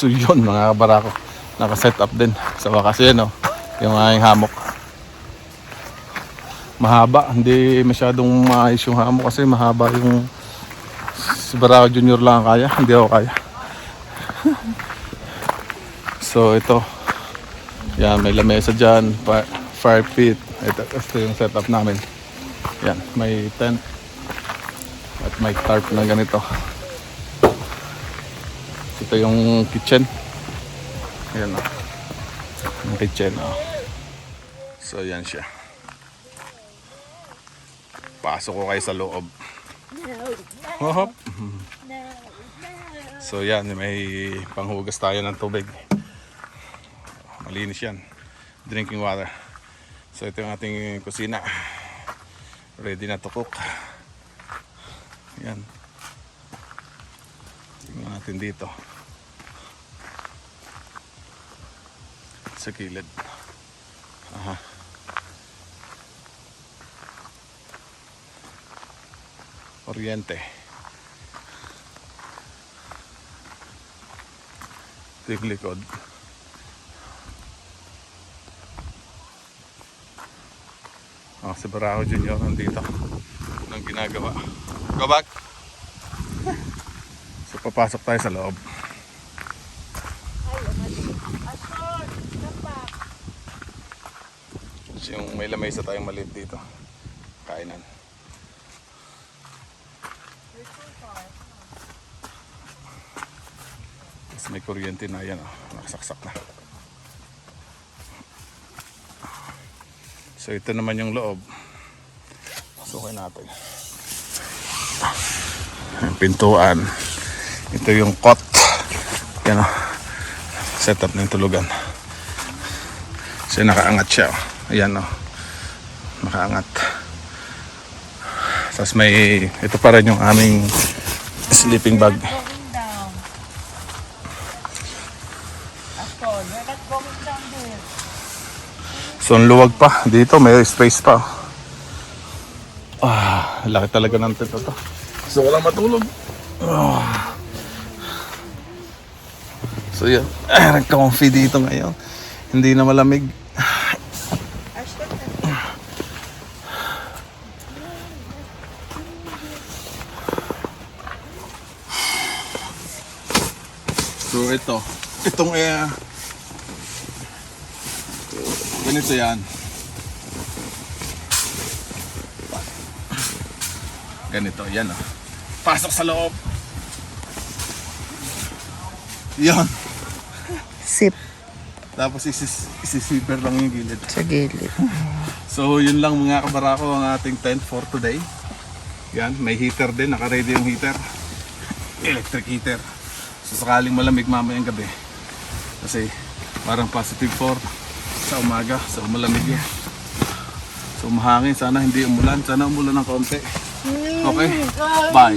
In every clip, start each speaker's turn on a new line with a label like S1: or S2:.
S1: So yun mga kabarako. Naka-set up din. Sa wakas yan, oh. Yung aking hammock. Mahaba. Hindi masyadong maayos yung hammock kasi mahaba yung si Barako Junior lang ang kaya. Hindi ako kaya. so ito. Yan, may lamesa dyan. Fire pit. Ito, ito yung setup namin. Yan, may tent. At may tarp na ganito. Ito yung kitchen. Ayan o. Yung kitchen o. So yan siya. Pasok ko kayo sa loob. Hop. So yan, may panghugas tayo ng tubig. Malinis yan. Drinking water. So ito yung ating kusina. Ready na to cook. Yan. Tingnan natin dito. Sa gilid. Aha. Oriente. Ito yung likod. Oh, si Barako Junior nandito. Anong ginagawa? Go back! So papasok tayo sa loob. So, yung may lamesa tayong maliit dito. Kainan. Tapos may kuryente na yan. Oh. Nakasaksak na. So ito naman yung loob. Pasukin natin. Yung pintuan. Ito yung cot. Yan o. Setup ng tulugan. So nakaangat siya. oh. Ayan o. Nakaangat. Tapos may, ito pa rin yung aming sleeping bag. So ang luwag pa. Dito may space pa. Ah, laki talaga ng tent to. So walang matulog. Ah. So yan. Ah, nagka-comfy dito ngayon. Hindi na malamig. So ito, itong eh, ganito yan. Ganito, yan oh. Pasok sa loob. Yan.
S2: Sip
S1: Tapos isis, isisiper lang yung gilid.
S2: sa gilid.
S1: So yun lang mga kabarako ang ating tent for today. Yan, may heater din, naka-ready yung heater. Electric heater. So sakaling malamig mamayang gabi. Kasi parang positive 4 sa umaga, so malamig yun. So mahangin, sana hindi umulan, sana umulan ng konti. Okay, bye.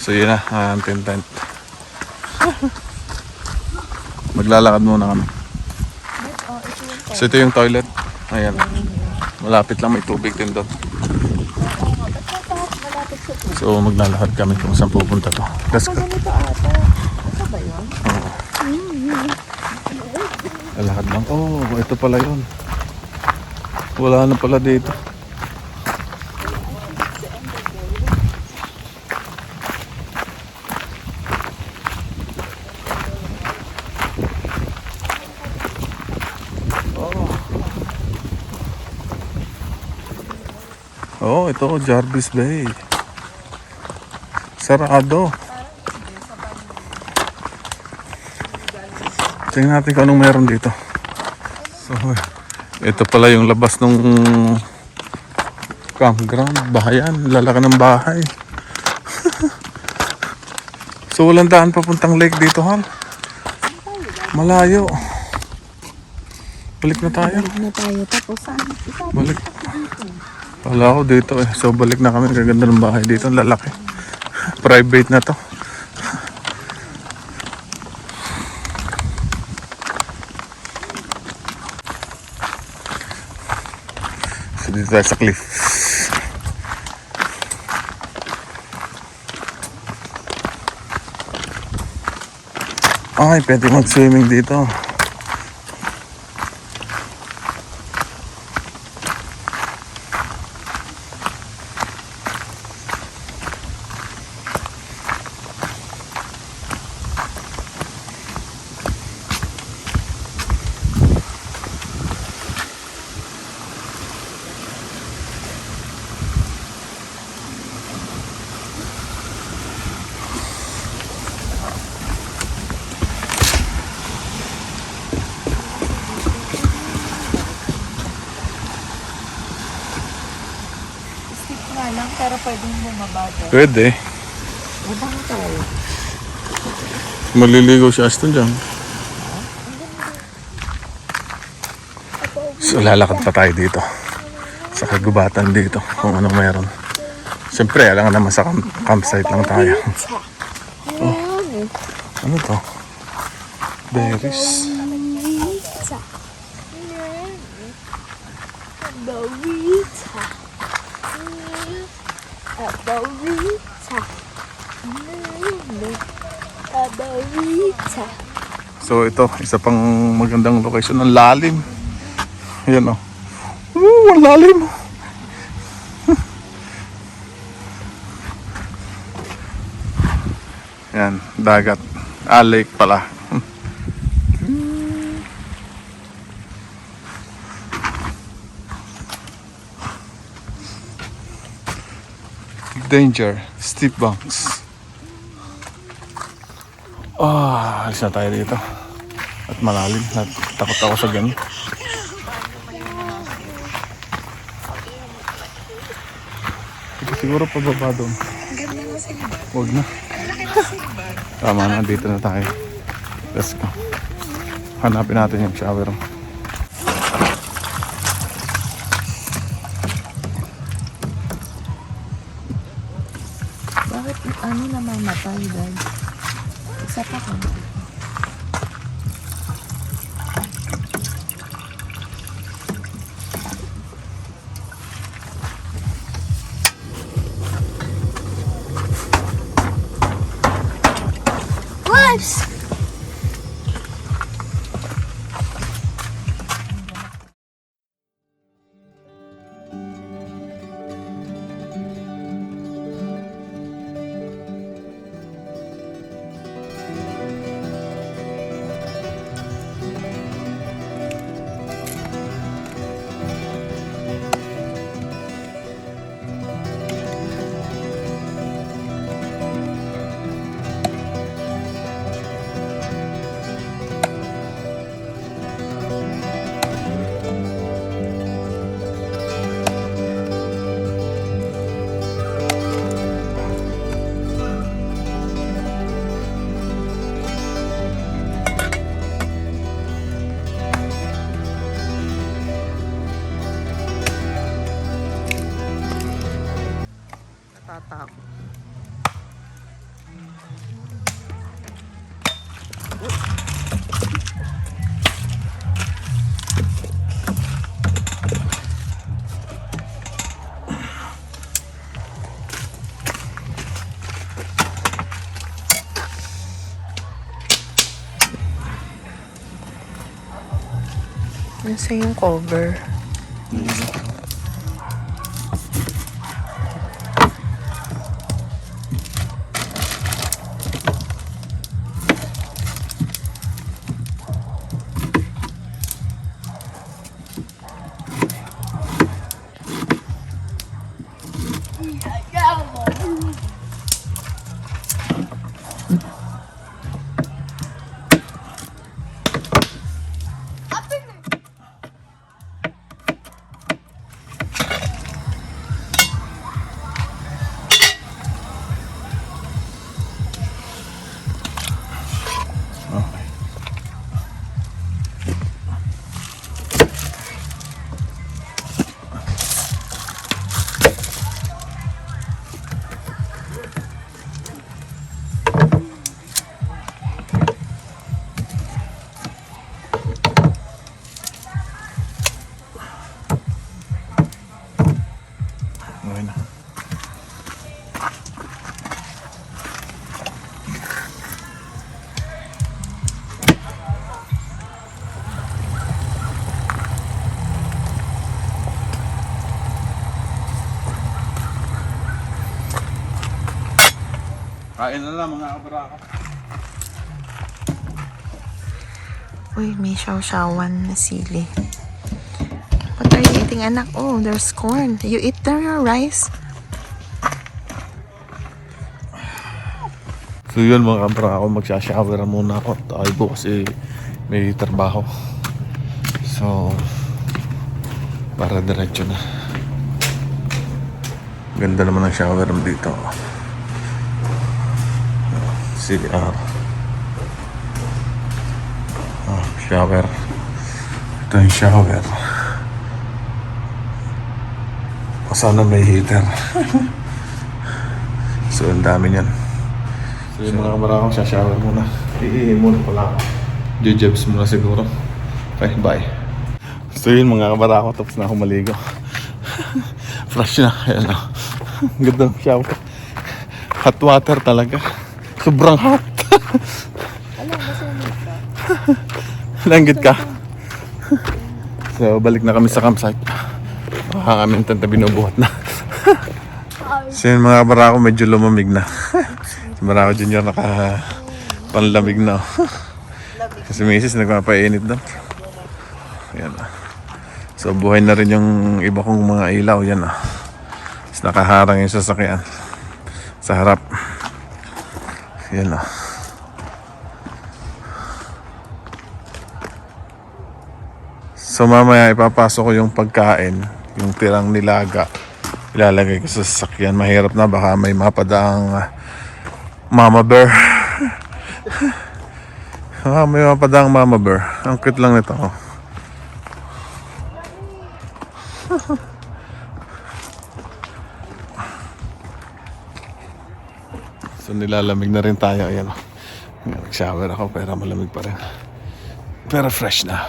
S1: So yun na, ang ating tent. Maglalakad muna kami. So ito yung toilet. Ayan. Malapit lang may tubig din doon. So maglalakad kami kung saan pupunta to. Let's go.
S2: Ganito ata. Ito ba yun?
S1: Lalakad lang. Oh, ito pala yun. Wala na pala dito. Oh, ito Jarvis Bay. Sarado. Tingnan natin kung anong meron dito. So, ito pala yung labas ng campground. Bahayan. Lalaki ng bahay. so, walang daan papuntang lake dito, Hal. Malayo. Balik na tayo.
S2: Na tayo tapos saan?
S1: Balik. Wala ako dito eh. So, balik na kami. Kaganda ng bahay dito. Lalaki. Private na to. Dito tayo sa cliff. Ay, pwede mag-swimming dito.
S2: Lang, pero pwedeng bumaba doon.
S1: Pwede.
S2: Baba nga tayo.
S1: Maliligo si Aston dyan. So lalakad pa tayo dito. Sa kagubatan dito. Kung ano meron. Siyempre, alam nga naman sa camp- campsite lang tayo. Oh. Ano to? Berries. So ito, isa pang magandang location. Ang lalim. Ayan o. Oh. ang lalim. Yan, dagat. Ah, lake pala. Danger, steep banks. Ah, alis na tayo dito. At malalim. At takot ako sa. Sige, siguro pababa doon. Huwag na. Tama na, dito na tayo. Let's go. Hanapin natin yung shower room.
S2: Nasa yung cover.
S1: Kain na lang mga kabarako.
S2: Uy, may shaw-shawan na sili. What are you eating, anak? Oh, there's corn. You eat there your rice?
S1: So yun mga kabarako, magsha-shower muna ako. Tayo po kasi may trabaho. So, para diretso na. Ganda naman ang shower dito. CR. Ah, shower. Ito yung shower. O, Sana may heater. so, ang dami niyan. So, yung mga kamara akong shower muna. Iihin muna pala ako. Jujebs muna siguro. Okay, bye. So yun mga kabara ko, tapos na ako maligo. Fresh na, ayan o. Ganda ng shower. Hot water talaga. Sobrang hot. Langgit ka. so balik na kami sa campsite. Ang aming tanta binubuhat na. so yun mga kabara ko, medyo lumamig na. Barako Junior naka panlamig na. Kasi misis nagpapainit doon. Yan ah. So buhay na rin yung iba kong mga ilaw. Yan ah. Nakaharang yung sasakyan. Sa harap. Yan ah. So mamaya ipapasok ko yung pagkain. Yung tirang nilaga. Ilalagay ko sa sasakyan. Mahirap na baka may mapadaang ah, mama bear. Ah, may mapadaang mama bear. Ang cute lang nito. Oh. So nilalamig na rin tayo. Ayan. oh. Nag-shower ako pero malamig pa rin. Pero fresh na.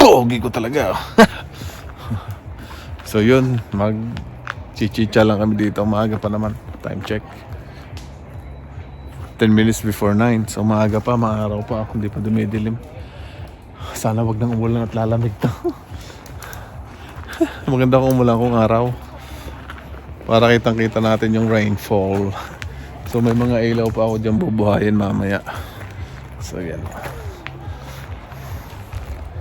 S1: Pogi ko talaga. oh. so yun, mag chichicha lang kami dito. Maaga pa naman. Time check. 10 minutes before 9. So maaga pa, maaraw pa. Hindi pa dumidilim. Sana wag nang umulan at lalamig to. Maganda kung umulan kung araw. Para kitang kita natin yung rainfall. So may mga ilaw pa ako dyan bubuhayin mamaya. So yan.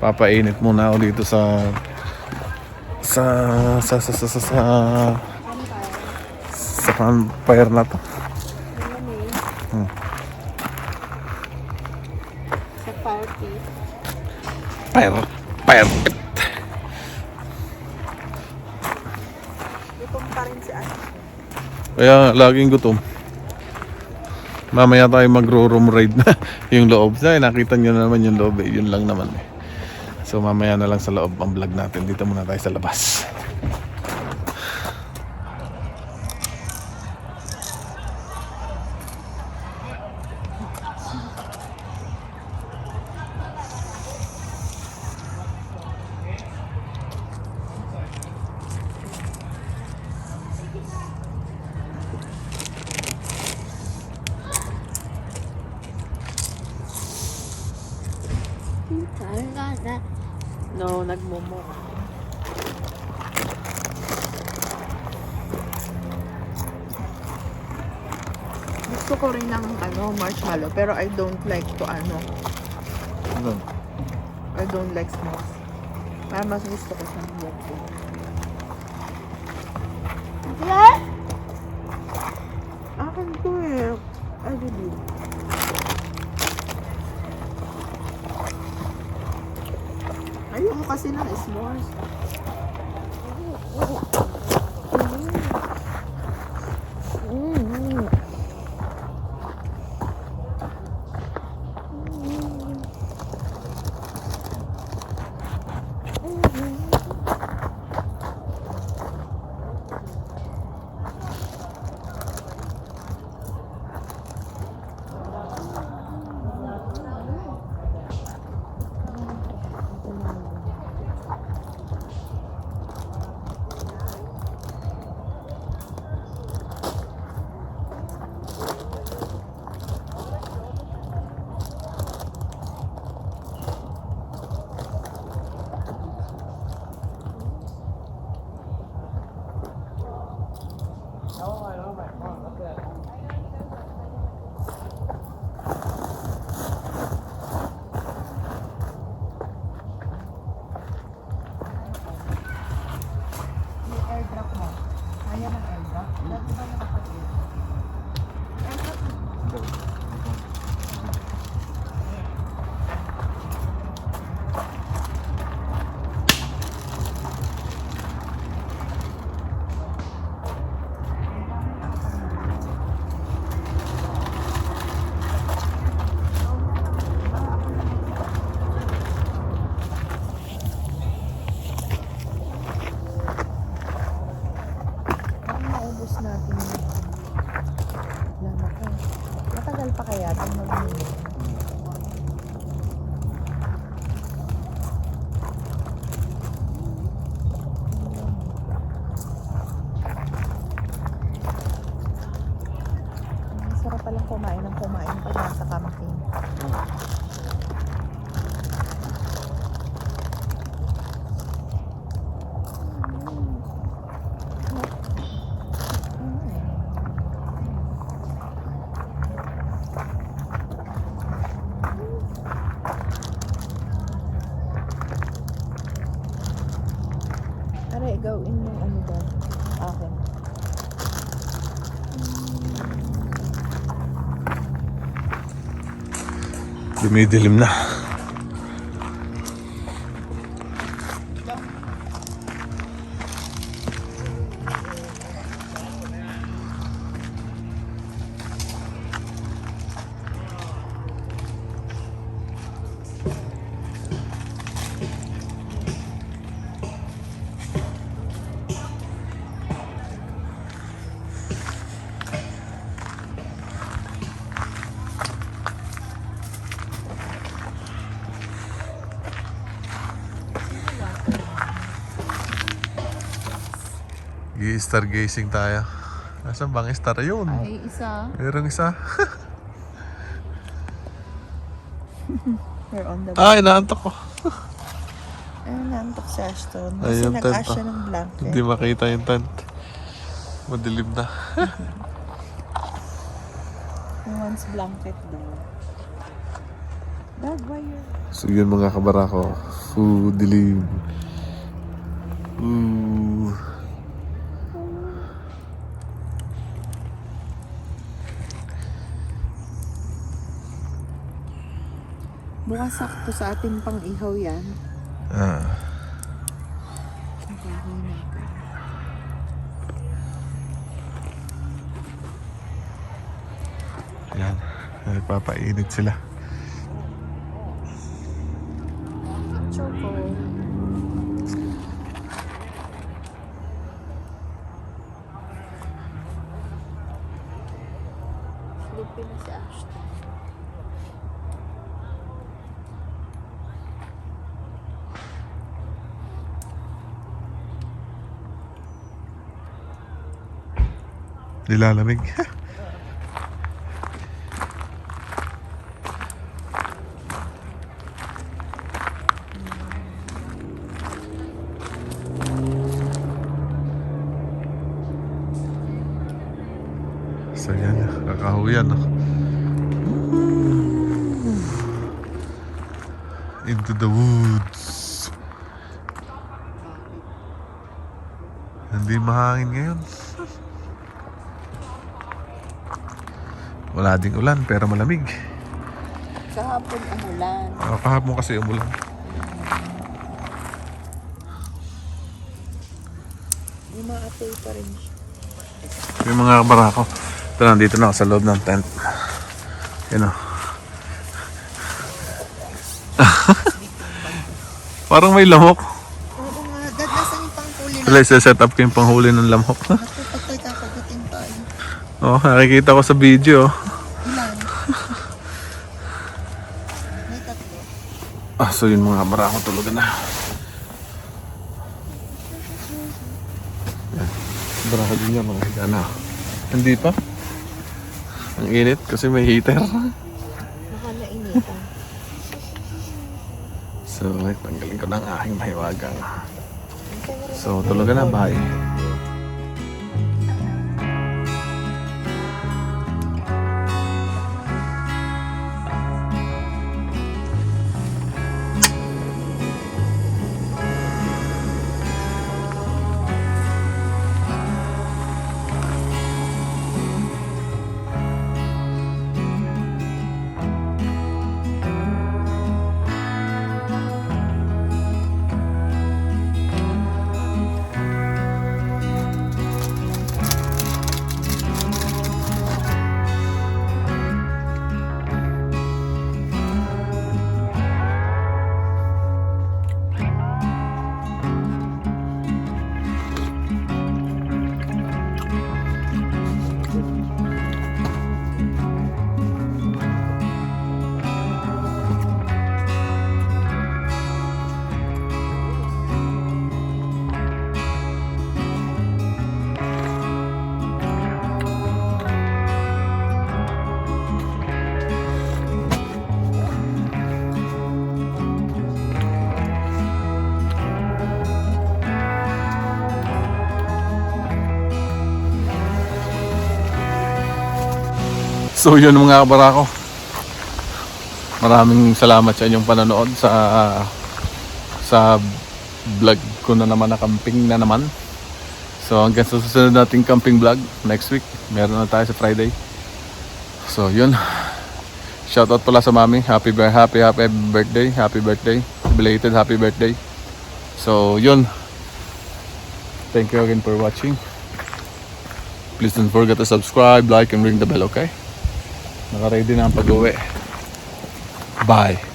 S1: Papainit muna ako dito sa sa sa sa sa sa sa, sa campfire na to.
S2: Sa party.
S1: Fire, fire.
S2: Gutom pa rin si Ate.
S1: Kaya laging gutom. Mamaya tayo magro-room raid na yung loob. Ay, nakita nyo na naman yung loob eh. Yun lang naman eh. So mamaya na lang sa loob ang vlog natin. Dito muna tayo sa labas.
S2: Ng ano, marshmallow, pero I don't like to ano,
S1: Ano?
S2: I don't like smokes. Para mas gusto ko sa milk tea.
S3: What?
S2: Akin to eh. I believe. Ayoko kasi ng s'mores. Para แล้วอะไรแล้วแบบว่าแล้วแต่
S1: Dumidilim na. I-stargazing tayo. Nasaan bang star yun?
S2: Ay, isa.
S1: Merong isa.
S2: We're on the
S1: ah, inaantok ko.
S2: Ayun, nantok si Ashton. Kasi
S1: Ayun,
S2: nag-ash siya
S1: ah.
S2: ng blanket.
S1: Hindi makita yung tent. Madilim na.
S2: Wants blanket daw. Dad, why you...
S1: So yun mga kabarako. Fu, dilim. Ooh.
S2: Mukhang sakto sa atin pang ihaw yan.
S1: Ah. Yan. Nagpapainit sila. Nilalamig. Wala ding ulan pero malamig.
S2: Kahapon umulan.
S1: Uh, kahapon kasi umulan.
S2: Umaatay pa rin siya.
S1: Yung mga barako. Ito na ako sa loob ng tent. Yan o. Parang may lamok.
S2: Oo nga, dad, nasan yung pangkuli na?
S1: Wala, set up ko yung panghuli ng lamok.
S2: Tayo.
S1: oh, nakikita ko sa video.
S2: Ilan? May tatlo.
S1: Ah, so yun mga barako tulugan na. Yan. Barako din yan, mga higa na. Hindi pa. Ang init kasi may heater.
S2: Baka nainitan.
S1: So, tanggalin ko ng aking mahiwagang. So, tulugan na, bye. So yun mga kabarako. Maraming salamat sa inyong panonood sa sa vlog ko na naman na camping na naman. So hanggang sa susunod nating camping vlog next week. Meron na tayo sa Friday. So yun. Shoutout pala sa mami. Happy, bir- happy, happy birthday. Happy birthday. Belated happy birthday. So yun. Thank you again for watching. Please don't forget to subscribe, like, and ring the bell, okay? Naka-ready na ang pag-uwi. Bye.